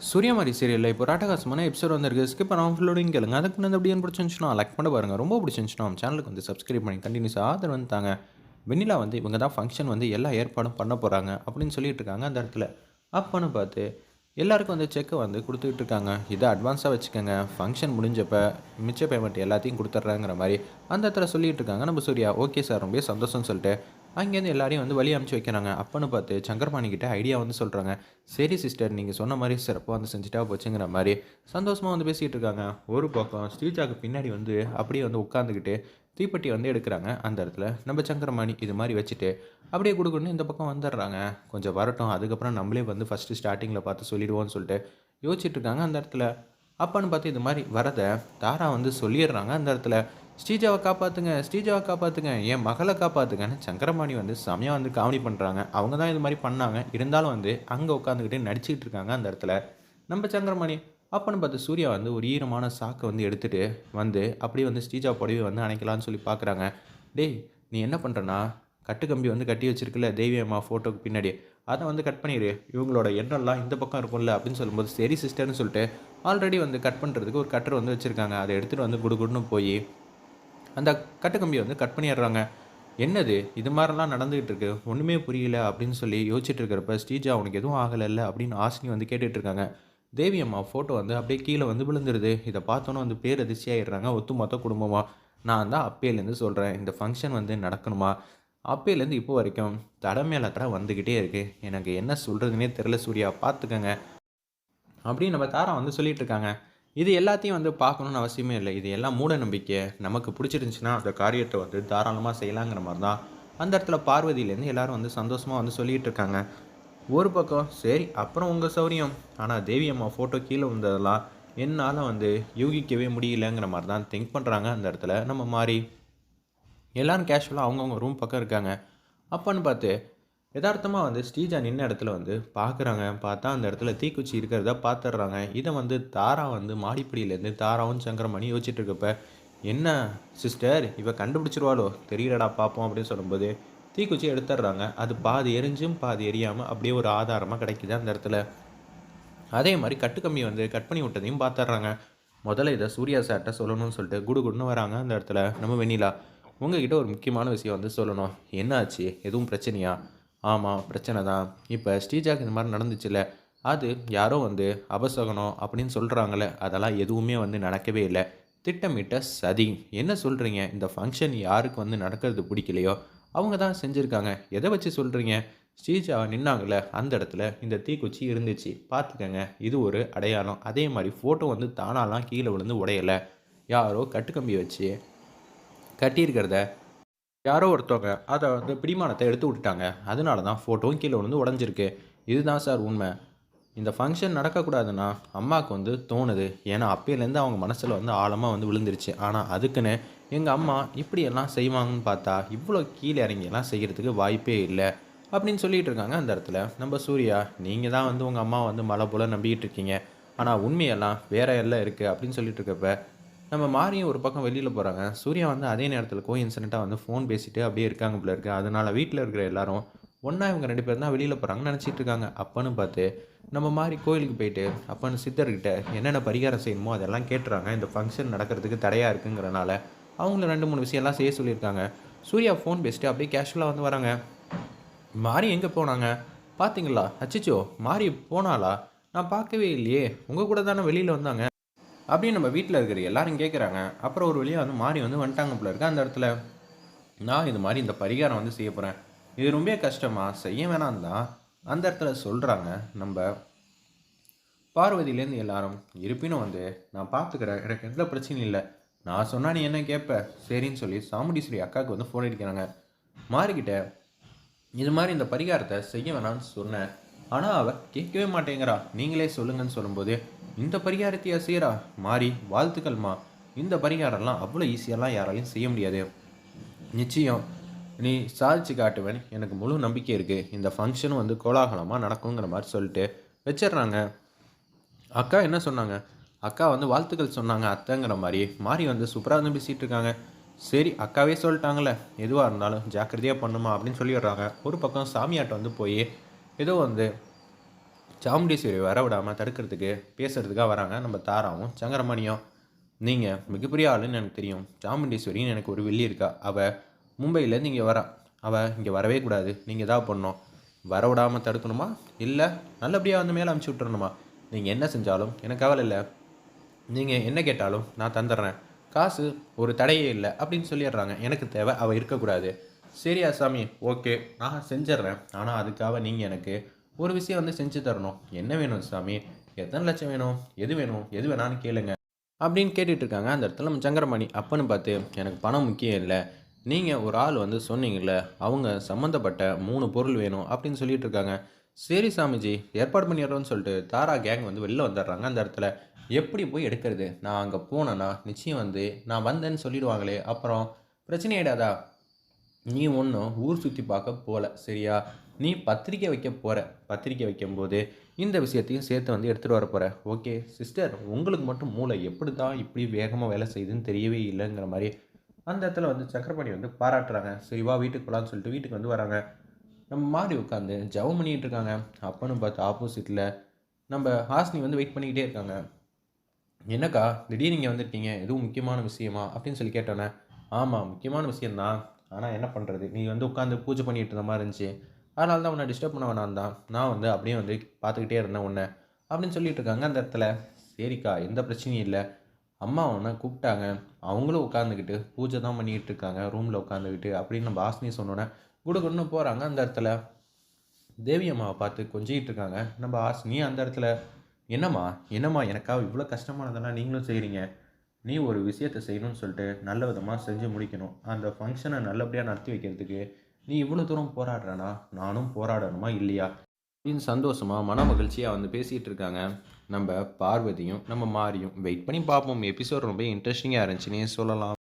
சூரியமாரி சீரியலில் இப்போ ராட்டகாசமான எபிசோட் வந்திருக்கு. ஸ்கிப் பண்ணாமல் ஃபுல்லோடையும் கேளுங்க. அதுக்கு முன்னாடி அப்படியே பிடிச்சிருந்துச்சுன்னா லைக் பண்ண பாருங்கள் ரொம்ப பிடிச்சிருந்துச்சுன்னா நம்ம சேனலுக்கு வந்து சப்ஸ்கிரைப் பண்ணி கண்டினியூஸ் ஆதரவு வந்து தாங்க. வெண்ணிலா வந்து இவங்க தான் ஃபங்க்ஷன் வந்து எல்லா ஏற்பாடும் பண்ண போகிறாங்க அப்படின்னு சொல்லிட்டு இருக்காங்க அந்த இடத்துல. அப்போன்னு பார்த்து எல்லாருக்கும் வந்து செக்கை வந்து கொடுத்துக்கிட்டு இருக்காங்க. இதை அட்வான்ஸாக வச்சுக்கோங்க. ஃபங்க்ஷன் முடிஞ்சப்போ மிச்ச பேமெண்ட் எல்லாத்தையும் கொடுத்துட்றாங்கிற மாதிரி அந்த இடத்துல சொல்லிகிட்டு இருக்காங்க நம்ம சூர்யா. ஓகே சார் ரொம்ப சந்தோஷம்னு சொல்லிட்டு அங்கேருந்து எல்லாரையும் வந்து வழி அமுச்சு வைக்கிறாங்க. அப்பன்னு பார்த்து சங்கர்பாணி கிட்ட ஐடியா வந்து சொல்கிறாங்க சரி சிஸ்டர் நீங்கள் சொன்ன மாதிரி சிறப்பாக வந்து செஞ்சுட்டா போச்சுங்கிற மாதிரி சந்தோஷமாக வந்து பேசிகிட்டு இருக்காங்க. ஒரு பக்கம் ஸ்ரீஜாக்கு பின்னாடி வந்து அப்படியே வந்து உட்காந்துக்கிட்டு தீப்பெட்டி வந்து எடுக்கிறாங்க. அந்த இடத்துல நம்ம சங்கரமணி இது மாதிரி வச்சுட்டு அப்படியே கொடுக்கணும் இந்த பக்கம் வந்துடுறாங்க. கொஞ்சம் வரட்டும் அதுக்கப்புறம் நம்மளே வந்து ஃபஸ்ட்டு ஸ்டார்டிங்கில் பார்த்து சொல்லிடுவோம்னு சொல்லிட்டு யோசிச்சுட்டு இருக்காங்க அந்த இடத்துல. அப்பான்னு பார்த்து இது மாதிரி வரதை தாரா வந்து சொல்லிடுறாங்க அந்த இடத்துல. ஸ்ரீஜாவை காப்பாற்றுங்க ஸ்ரீஜாவை காப்பாற்றுங்க என் மகளை காப்பாற்றுங்கன்னு சங்கரபாணி வந்து செமையாக வந்து காமெடி பண்ணுறாங்க அவங்க தான் இது மாதிரி பண்ணாங்க. இருந்தாலும் வந்து அங்கே உட்காந்துக்கிட்டு நடிச்சுக்கிட்டு இருக்காங்க அந்த இடத்துல. நம்ம சங்கரமணி அப்போன்னு பார்த்து சூர்யா வந்து ஒரு ஈரமான சாக்கை வந்து எடுத்துகிட்டு வந்து அப்படியே வந்து ஸ்ரீஜா புடவை வந்து அணைக்கலாம்னு சொல்லி பார்க்குறாங்க. டேய் நீ என்ன பண்ணுறனா கட்டு கம்பி வந்து கட்டி வச்சிருக்கல தேவி அம்மா ஃபோட்டோக்கு பின்னாடி. அதை வந்து கட் பண்ணிடு இவங்களோட எண்ணெல்லாம் இந்த பக்கம் இருக்கும்ல அப்படின்னு சொல்லும்போது சரி சிஸ்டர்னு சொல்லிட்டு ஆல்ரெடி வந்து கட் பண்ணுறதுக்கு ஒரு கட்டர் வந்து வச்சுருக்காங்க. அதை எடுத்துகிட்டு வந்து குடுகுடுன்னு போய் அந்த கட்டு கம்பியை வந்து கட் பண்ணிடுறாங்க. என்னது? இது மாதிரிலாம் நடந்துகிட்டு இருக்கு. ஒன்றுமே புரியல அப்படின்னு சொல்லி யோசிச்சுட்டு இருக்கிறப்ப ஸ்ரீஜா அவனுக்கு எதுவும் ஆகலைல்ல அப்படின்னு ஆசினி வந்து கேட்டுட்டு இருக்காங்க. தேவி அம்மா ஃபோட்டோ வந்து அப்படியே கீழே வந்து விழுந்துருது. இதை பார்த்தோன்னே வந்து பேர் அதிர்ச்சியாயிடுறாங்க ஒத்துமொத்த குடும்பமாக நான் தான் அப்பேலேருந்து சொல்கிறேன் இந்த ஃபங்க்ஷன் வந்து நடக்கணுமா? அப்பேலேருந்து இப்போ வரைக்கும் தடை மேலே தடை வந்துக்கிட்டே இருக்குது எனக்கு என்ன சொல்கிறதுனே தெரில சூர்யா. பார்த்துக்கங்க. அப்படின்னு நம்ம தாரா வந்து சொல்லிகிட்டு இருக்காங்க. இது எல்லாத்தையும் வந்து பார்க்கணுன்னு அவசியமே இல்லை. இது எல்லாம் மூட நம்பிக்கை. நமக்கு பிடிச்சிருந்துச்சுன்னா அந்த காரியத்தை வந்து தாராளமாக செய்யலாங்கிற மாதிரி தான் அந்த இடத்துல பார்வதியிலேருந்து எல்லாரும் வந்து சந்தோஷமாக வந்து சொல்லிகிட்டு இருக்காங்க. ஒரு பக்கம் சரி அப்புறம் உங்கள் சௌரியம். ஆனால் தேவி அம்மா ஃபோட்டோ கீழே வந்ததெல்லாம் என்னால் வந்து யூகிக்கவே முடியலங்கிற மாதிரி தான் திங்க் பண்ணுறாங்க அந்த இடத்துல. நம்ம மாறி எல்லோரும் கேஷுவலாக அவங்கவுங்க ரூம் பக்கம் இருக்காங்க. அப்போன்னு பார்த்து யதார்த்தமாக வந்து ஸ்ரீஜா நின்ன இடத்துல வந்து பார்க்குறாங்க பார்த்தா அந்த இடத்துல தீக்குச்சி இருக்கிறத பார்த்துடுறாங்க இதை வந்து தாரா வந்து மாடிப்படியிலேருந்து தாராவும் சங்கரமணி யோசிச்சுட்டு இருக்கப்ப என்ன சிஸ்டர் இவ கண்டுபிடிச்சிருவாளோ? தெரியலடா பார்ப்போம் அப்படின்னு சொல்லும்போது தீக்குச்சி எடுத்துடுறாங்க. அது பாதி எரிஞ்சும் பாதி எரியாமல் அப்படியே ஒரு ஆதாரமாக கிடைக்குது அந்த இடத்துல. அதே மாதிரி கட்டுக்கம்பி வந்து கட் பண்ணி விட்டதையும் பார்த்துட்றாங்க முதல்ல இதை சூர்யா சார்கிட்ட சொல்லணும்னு சொல்லிட்டு குடு குடுன்னு வராங்க அந்த இடத்துல நம்ம வெண்ணிலா. உங்ககிட்ட ஒரு முக்கியமான விஷயம் வந்து சொல்லணும். என்னாச்சு? எதுவும் பிரச்சனையா? ஆமாம் பிரச்சனை தான். இப்போ ஸ்ரீஜாக்கு இந்த மாதிரி நடந்துச்சுல்ல அது யாரோ வந்து அபசகனம் அப்படின்னு சொல்கிறாங்களே அதெல்லாம் எதுவுமே வந்து நடக்கவே இல்லை. திட்டமிட்ட சதி. என்ன சொல்கிறீங்க இந்த ஃபங்க்ஷன் யாருக்கு வந்து நடக்கிறது பிடிக்கலையோ அவங்க தான் செஞ்சுருக்காங்க. எதை வச்சு சொல்கிறீங்க ஸ்ரீஜா நின்னாங்களே அந்த இடத்துல இந்த தீக்குச்சி இருந்துச்சு. பார்த்துக்கங்க இது ஒரு அடையாளம். அதே மாதிரி ஃபோட்டோ வந்து தானாலாம் கீழே விழுந்து உடையலை. யாரோ கட்டுக்கம்பி வச்சு கட்டியிருக்கிறத யாரோ ஒருத்தவங்க அதை வந்து பிடிமானத்தை எடுத்து விட்டுட்டாங்க. அதனால தான் ஃபோட்டோவும் கீழே விழுந்து உடஞ்சிருக்கு. இதுதான் சார் உண்மை. இந்த ஃபங்க்ஷன் நடக்கக்கூடாதுன்னா அம்மாவுக்கு வந்து தோணுது. ஏன்னா அப்பையிலேருந்து அவங்க மனசில் வந்து ஆழமாக வந்து விழுந்துருச்சு. ஆனால் அதுக்குன்னு எங்கள் அம்மா இப்படியெல்லாம் செய்வாங்கன்னு பார்த்தா இவ்வளோ கீழே இறங்கியெல்லாம் செய்கிறதுக்கு வாய்ப்பே இல்லை. அப்படின்னு சொல்லிட்டு இருக்காங்க அந்த இடத்துல. நம்ம சூர்யா நீங்கள் தான் வந்து உங்கள் அம்மா வந்து மலை போல் நம்பிக்கிட்டு இருக்கீங்க. ஆனால் உண்மையெல்லாம் வேற எல்லாம் இருக்குது அப்படின்னு சொல்லிட்டு இருக்கப்ப நம்ம மாரியும் ஒரு பக்கம் வெளியில் போகிறாங்க சூர்யா வந்து அதே நேரத்தில் கோ இன்சிடெண்ட்டாக வந்து ஃபோன் பேசிட்டு அப்படியே இருக்காங்க போல இருக்குது அதனால் வீட்டில் இருக்கிற எல்லாரும் ஒன்றா இவங்க ரெண்டு பேர் தான் வெளியில் போகிறாங்கன்னு நினச்சிட்டு இருக்காங்க. அப்பன்னு பார்த்து நம்ம மாதிரி கோயிலுக்கு போயிட்டு அப்பன்னு சித்தர்கிட்ட என்னென்ன பரிகாரம் செய்யணுமோ அதெல்லாம் கேட்டுறாங்க. இந்த ஃபங்க்ஷன் நடக்கிறதுக்கு தடையாக இருக்குங்கிறனால அவங்கள ரெண்டு மூணு விஷயம்லாம் செய்ய சொல்லியிருக்காங்க. சூர்யா ஃபோன் பேசிட்டு அப்படியே கேஷுவலாக வந்து வராங்க. மாறி எங்கே போனாங்க? பார்த்தீங்களா அச்சிச்சோ மாறி போனாளா? நான் பார்க்கவே இல்லையே. உங்கள் கூட தானே வெளியில் வந்தாங்க. அப்படின்னு நம்ம வீட்டில் இருக்கிற எல்லாரும் கேட்குறாங்க அப்புறம் ஒரு வழியாக வந்து மாறி வந்து வந்துட்டாங்க போல இருக்கு. அந்த இடத்துல நான் இது மாதிரி இந்த பரிகாரம் வந்து செய்ய போகிறேன் இது ரொம்ப கஷ்டமாக செய்ய வேணாம் தான் அந்த இடத்துல சொல்கிறாங்க நம்ம பார்வதியிலேருந்து எல்லாரும். இருப்பினும் வந்து நான் பார்த்துக்கிறேன் எனக்கு எந்த பிரச்சனையும் இல்லை. நான் சொன்னால் நீ என்ன கேட்ப சரின்னு சொல்லி சாமுண்டீஸ்வரி அக்காவுக்கு வந்து ஃபோன் அடிக்கிறாங்க. மாறிக்கிட்ட இது மாதிரி இந்த பரிகாரத்தை செய்ய வேணாம்னு சொன்னேன். ஆனால் அவள் கேட்கவே மாட்டேங்கிறா. நீங்களே சொல்லுங்கன்னு சொல்லும்போது இந்த பரிகாரத்தையா செய்கிறா மாறி வாழ்த்துக்கள்மா இந்த பரிகாரம்லாம் அவ்வளோ ஈஸியெல்லாம் யாராலையும் செய்ய முடியாது. நிச்சயம் நீ சாதிச்சு காட்டுவேன். எனக்கு முழு நம்பிக்கை இருக்குது இந்த ஃபங்க்ஷனும் வந்து கோலாகலமாக நடக்குங்கிற மாதிரி சொல்லிட்டு வச்சிடுறாங்க. அக்கா என்ன சொன்னாங்க? அக்கா வந்து வாழ்த்துக்கள் சொன்னாங்க அத்தைங்கிற மாதிரி. மாறி வந்து சூப்பராக வந்து பேசிகிட்டு இருக்காங்க. சரி அக்காவே சொல்லிட்டாங்களே எதுவாக இருந்தாலும் ஜாக்கிரதையாக பண்ணுமா அப்படின்னு சொல்லிடுறாங்க. ஒரு பக்கம் சாமியாட்ட வந்து போய் ஏதோ வந்து சாமுண்டீஸ்வரி வர விடாமல் தடுக்கிறதுக்கு பேசுகிறதுக்காக வராங்க நம்ம தாராவும் சங்கரமணியும். நீங்கள் மிகப்பெரிய ஆளுன்னு எனக்கு தெரியும். சாமுண்டீஸ்வரின்னு எனக்கு ஒரு வெள்ளி இருக்கா? அவள் மும்பையிலேருந்து இங்கே வரா. அவள் இங்கே வரவே கூடாது. நீங்கள் எதாவது பண்ணணும். வர விடாமல் தடுக்கணுமா? இல்லை நல்லபடியாக வந்து மேலே அமுச்சு விட்டுறணுமா? நீங்கள் என்ன செஞ்சாலும் எனக்கு கவலை இல்லை. நீங்கள் என்ன கேட்டாலும் நான் தந்துடுறேன். காசு ஒரு தடையே இல்லை அப்படின்னு சொல்லிடுறாங்க. எனக்கு தேவை அவள் இருக்கக்கூடாது. சரியா சாமி ஓகே. நான் செஞ்சிட்றேன். ஆனால் அதுக்காக நீங்கள் எனக்கு ஒரு விஷயம் வந்து செஞ்சு தரணும். என்ன வேணும் சாமி? எத்தனை லட்சம் வேணும்? எது வேணும்? எது வேணான்னு கேளுங்க. அப்படின்னு கேட்டுட்டு இருக்காங்க அந்த இடத்துல நம்ம சங்கரமணி அப்பன்னு பார்த்து எனக்கு பணம் முக்கியம் இல்லை. நீங்கள் ஒரு ஆள் வந்து சொன்னீங்கல்ல அவங்க சம்மந்தப்பட்ட மூணு பொருள் வேணும் அப்படின்னு சொல்லிட்டு இருக்காங்க சரி சாமிஜி ஏற்பாடு பண்ணிடுறோன்னு சொல்லிட்டு தாரா கேங் வந்து வெளில வந்துடுறாங்க அந்த இடத்துல. எப்படி போய் எடுக்கிறது? நான் அங்கே போனேன்னா நிச்சயம் வந்து நான் வந்தேன்னு சொல்லிடுவாங்களே. அப்புறம் பிரச்சனை ஆகிடாதா நீ ஒன்றும் ஊர் சுற்றி பார்க்க போகல சரியா? நீ பத்திரிக்கை வைக்க போகிற பத்திரிக்கை வைக்கும்போது இந்த விஷயத்தையும் சேர்த்து வந்து எடுத்துகிட்டு வர போகிற ஓகே சிஸ்டர் உங்களுக்கு மட்டும் மூளை எப்படி தான் இப்படி வேகமாக வேலை செய்யுதுன்னு தெரியவே இல்லைங்கிற மாதிரி அந்த இடத்துல வந்து சக்கரபாணி வந்து பாராட்டுறாங்க. சரி வா வீட்டுக்கு போகலான்னு சொல்லிட்டு வீட்டுக்கு வந்து வராங்க. நம்ம மாறி உட்காந்து ஜெபம் பண்ணிகிட்டு இருக்காங்க. அப்பன்னு பார்த்து ஆப்போசிட்டில் நம்ம ஹாஸ்னி வந்து வெயிட் பண்ணிக்கிட்டே இருக்காங்க. என்னக்கா திடீர்னு இங்கே வந்திருக்கீங்க எதுவும் முக்கியமான விஷயமா? அப்படின்னு சொல்லி கேட்டோன்னே ஆமாம் முக்கியமான விஷயந்தான் ஆனால் என்ன பண்ணுறது நீ வந்து உட்காந்து பூஜை பண்ணிட்டு இருந்த மாதிரி இருந்துச்சு. அதனால தான் உன்னை டிஸ்டர்ப் பண்ண வேணாம் தான். நான் வந்து அப்படியே வந்து பார்த்துக்கிட்டே இருந்தேன் உன்னை. அப்படின்னு சொல்லிட்டு இருக்காங்க அந்த இடத்துல. சரிக்கா எந்த பிரச்சனையும் இல்லை. அம்மா உன்னை கூப்பிட்டாங்க. அவங்களும் உட்காந்துக்கிட்டு பூஜை தான் பண்ணிக்கிட்டு இருக்காங்க. ரூமில் உட்காந்துக்கிட்டு அப்படின்னு நம்ம ஆசினி சொன்னோன்னே குடுகுடுன்னு போகிறாங்க அந்த இடத்துல. தேவி அம்மாவை பார்த்து கொஞ்சிக்கிட்டு இருக்காங்க. நம்ம ஆசினி அந்த இடத்துல என்னம்மா என்னம்மா எனக்காக இவ்வளோ கஷ்டமானதெல்லாம் நீங்களும் செய்கிறீங்க நீ ஒரு விஷயத்தை செய்யணும்னு சொல்லிட்டு நல்ல விதமாக செஞ்சு முடிக்கணும். அந்த ஃபங்க்ஷனை நல்லபடியாக நடத்தி வைக்கிறதுக்கு நீ இவ்வளோ தூரம் போராடுறனா? நானும் போராடணுமா இல்லையா? அப்படின்னு சந்தோஷமாக மன மகிழ்ச்சியாக வந்து பேசிகிட்டு இருக்காங்க. நம்ம பார்வதியும் நம்ம மாரியும். வெயிட் பண்ணி பார்ப்போம். எபிசோட் ரொம்ப இன்ட்ரெஸ்டிங்காக இருந்துச்சுன்னே சொல்லலாம்.